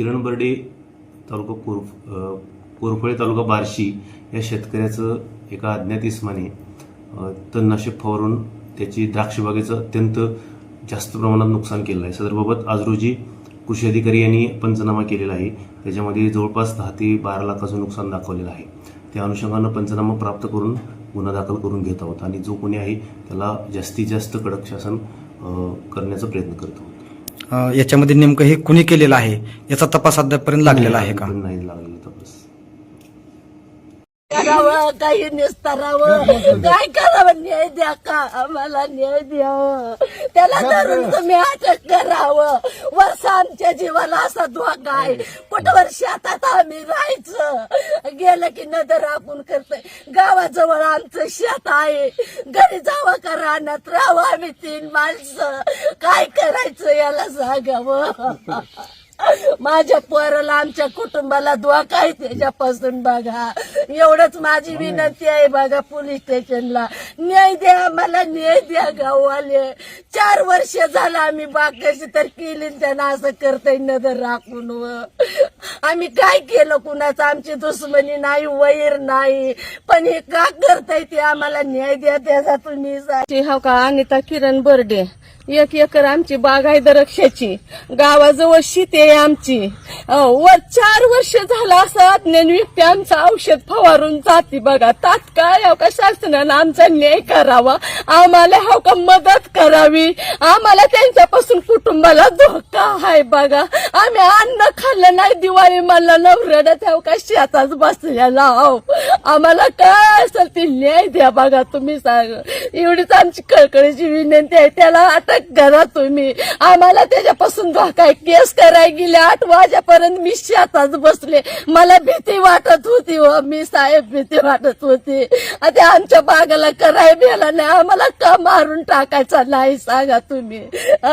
किरण बर्डे तालुका कोर कोरफळे तालुका बार्शी या शेतकऱ्याचं एका अज्ञात इसमाने तणनाशक फवारून त्याची द्राक्षबागेचं अत्यंत जास्त प्रमाणात नुकसान केलं आहे. सदरबाबत आज रोजी कृषी अधिकारी यांनी पंचनामा केलेला आहे. त्याच्यामध्ये जवळपास दहा ते बारा लाखाचं नुकसान दाखवलेलं आहे. त्या अनुषंगानं पंचनामा प्राप्त करून गुन्हा दाखल करून घेत आहोत आणि जो कोणी आहे त्याला जास्तीत जास्त कडक शासन करण्याचा प्रयत्न करत आहोत. याच्यामध्ये नेमकं हे कुणी केलेलं आहे? याचा तपास अद्यापर्यंत लागलेला आहे का? नाही लागलेला तपास. करावं काही निस्तारावं. काय करावं? न्याय द्या का? आम्हाला न्याय द्यावं त्याला धरून तुम्ही अटक करावं. वर्ष आमच्या जीवाला असा धोका आहे. कुठवर शेतात आम्ही राहायचं? गेलं की नदर आपण करतोय. गावाजवळ आमचं शेत आहे. घरी जावं का रानात? राहावं आम्ही तीन माणसं. काय करायचं याला सांगावं? माझ्या पोराला आमच्या कुटुंबाला धोका आहे त्याच्यापासून बघा. एवढंच माझी विनंती आहे बघा पोलीस स्टेशनला. न्याय द्या मला न्याय द्या गाववाले. चार वर्ष झालं आम्ही बाग कशी तर केली त्यांना असं करताय नजर राखून व. आम्ही काय केलं कुणाचं? आमची दुश्मनी नाही वैर नाही. पण हे का करताय ते आम्हाला न्याय द्या त्याचा तुम्ही हो का? अनिता किरण बर्डे. एक एकर आमची बाग आहे द्राक्षाची गावाजवळ शेती आहे आमची. अं, वर चार वर्ष झालं असं अज्ञान व्यक्ती आमचं औषध फवारून जाते बघा. तात्काळ हो का शासनानं आमचा न्याय करावा? आम्हाला हो का मदत करावी? आम्हाला त्यांच्यापासून कुटुंबाला धोका आहे बघा. आम्ही अन्न खाल्लं नाही दिवाळी मला नवरडत हो का शेतात बसलेला आहो. आम्हाला काय असेल ते न्याय द्या बघा तुम्ही सांग. एवढीच आमची कळकळीची विनंती आहे. त्याला अटक करा तुम्ही. आम्हाला त्याच्यापासून धोका आहे. केस करायला गेल्या आठ वाजेपर्यंत मी शेतात बसले. मला भीती वाटत होती व मी साहेब भीती वाटत होती. आता आमच्या बागाला कराय भेला नाही आम्हाला का मारून टाकायचा नाही सांगा तुम्ही.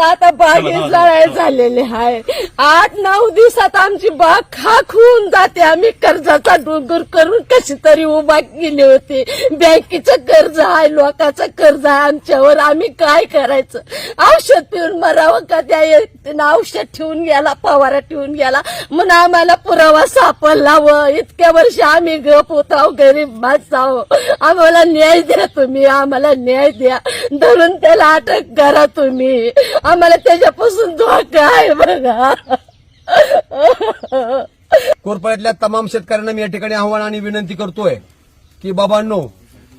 आता बागे जळाय झालेले आहे. आठ नऊ दिवसात आमची बाग खाक होऊन जाते. आम्ही कर्जाचा डोंगर करून कशी तरी उभा केली होती. बँकेचं कर्ज आहे लोकांचं कर्ज आहे आमच्यावर. आम्ही काय करायचं? औषध पिऊन मरावं का? त्या औषध ठेवून गेला पवारा ठेवून गेला. म्हणून आम्हाला पुरावा सापडला व इतक्या वर्ष आम्ही गप होतो गरीब माणसाव आम्हाला न्याय द्या तुम्ही आम्हाला न्याय द्या. धरून त्याला अटक करा तुम्ही. आम्हाला त्याच्यापासून धोका आहे बघा. कोरपाड्यातल्या तमाम शेतकऱ्यांना मी या ठिकाणी आव्हान आणि विनंती करतोय की बाबांनो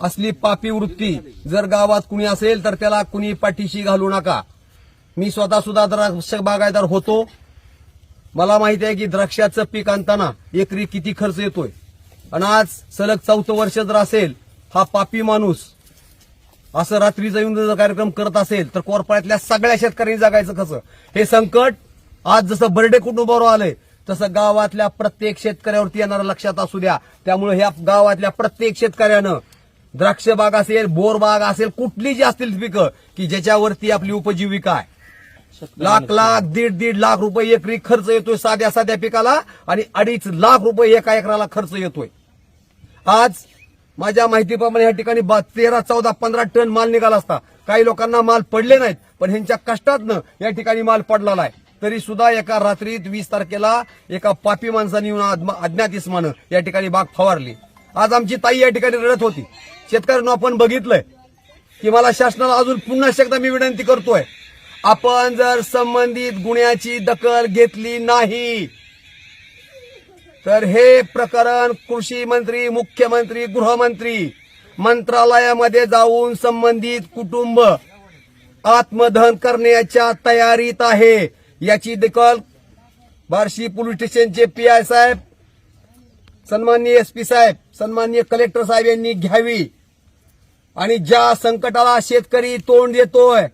असली पापी वृत्ती जर गावात कुणी असेल तर त्याला कुणी पाठीशी घालू नका. मी स्वतः सुद्धा द्राक्ष बागायदार होतो. मला माहिती आहे की द्राक्षाचं पीक आणताना एकरी किती खर्च येतोय. आणि आज सलग चौथं वर्ष जर असेल हा पापी माणूस असं रात्रीचा येऊन जर कार्यक्रम करत असेल तर कोरपाड्यातल्या सगळ्या शेतकऱ्यांनी जगायचं कसं? हे संकट आज जसं बर्डे कुटुंबावर आलंय तसं गावातल्या प्रत्येक शेतकऱ्यावरती येणारं लक्षात असू द्या. त्यामुळे ह्या गावातल्या प्रत्येक शेतकऱ्यानं द्राक्ष बाग असेल बोर बाग असेल कुठली जी असतील पिकं की ज्याच्यावरती आपली उपजीविका आहे. लाख लाख दीड दीड लाख रुपये एकरी खर्च येतोय साध्या साध्या पिकाला आणि अडीच लाख रुपये एका एकराला खर्च येतोय. आज माझ्या माहितीप्रमाणे या ठिकाणी तेरा चौदा पंधरा टन माल निघाला असता. काही लोकांना माल पडले नाहीत पण ह्यांच्या कष्टातनं या ठिकाणी माल पडलेला आहे. तरी सुद्धा एका रात्रीत वीस तारखेला एका पापी माणसाने येऊन अज्ञात इस्मानं या ठिकाणी बाग फवारली. आज आमची ताई या ठिकाणी रडत होती. शेतकऱ्यांना आपण बघितलंय की मला शासनाला अजून पुन्हा एकदा मी विनंती करतोय आपण जर संबंधित गुन्ह्याची दखल घेतली नाही तर हे प्रकरण कृषी मंत्री मुख्यमंत्री गृहमंत्री मंत्रालयामध्ये जाऊन संबंधित कुटुंब आत्मदहन करण्याच्या तयारीत आहे. याची दखल बार्शी पोलीस स्टेशनचे पी आय साहेब सन्माननीय एस पी साहेब सन्माननीय कलेक्टर साहेब यांनी घ्यावी. आणि ज्या संकटाला शेतकरी तोंड देतोय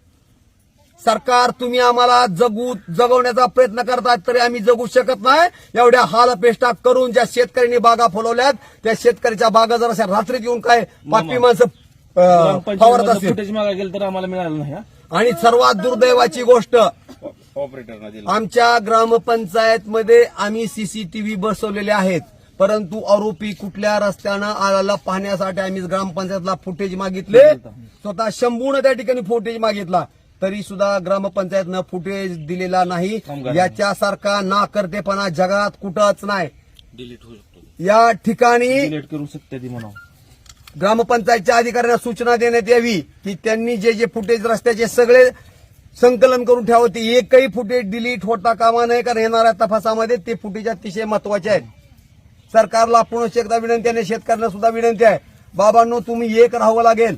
सरकार तुम्ही आम्हाला जगू जगवण्याचा प्रयत्न करतात तरी आम्ही जगू शकत नाही. एवढ्या हालपेष्टा करून ज्या शेतकऱ्यांनी बागा फुलवल्यात त्या शेतकऱ्याच्या बागा जर अशा रात्रीत येऊन काय पापी माणसं फवारत मागा गेलं तर आम्हाला मिळालं नाही हा. आणि सर्वात दुर्दैवाची गोष्ट ऑपरेटरना दिलं आमच्या ग्रामपंचायत मध्ये आम्ही सीसीटीव्ही बसवलेले आहेत. परंतु आरोपी कुठल्या रस्त्यानं आल्याला पाहण्यासाठी आम्ही ग्रामपंचायतला फुटेज मागितले. स्वतः शंभून त्या ठिकाणी फुटेज मागितला. तरी सुद्धा ग्रामपंचायतनं फुटेज दिलेला नाही. याच्यासारखा नाकर्तेपणा जगात कुठंच नाही. डिलीट होऊ शकतो. या ठिकाणी डिलीट करू शकते ती म्हणा ग्रामपंचायतच्या अधिकाऱ्यांना सूचना देण्यात यावी की त्यांनी जे जे फुटेज रस्त्याचे सगळे संकलन करून ठेवावं ते एकही फुटेज डिलीट होता कामा नये कारण येणाऱ्या तपासामध्ये ते फुटेज अतिशय महत्त्वाचे आहेत. सरकारला पुनश्च एकदा विनंती आहे आणि शेतकऱ्यांना सुद्धा विनंती आहे. बाबांनो तुम्ही एक राहावं लागेल.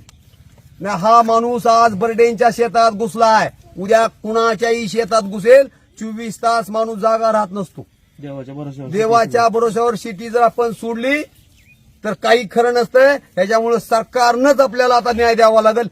ना हा माणूस आज बर्डेंच्या शेतात घुसलाय. उद्या कुणाच्याही शेतात घुसेल चोवीस तास माणूस जागा राहत नसतो. देवाच्या भरोश्यावर देवाच्या भरोश्यावर शेती जर आपण सोडली तर काही खरं नसतंय. त्याच्यामुळे सरकारनंच आपल्याला आता न्याय द्यावा लागेल.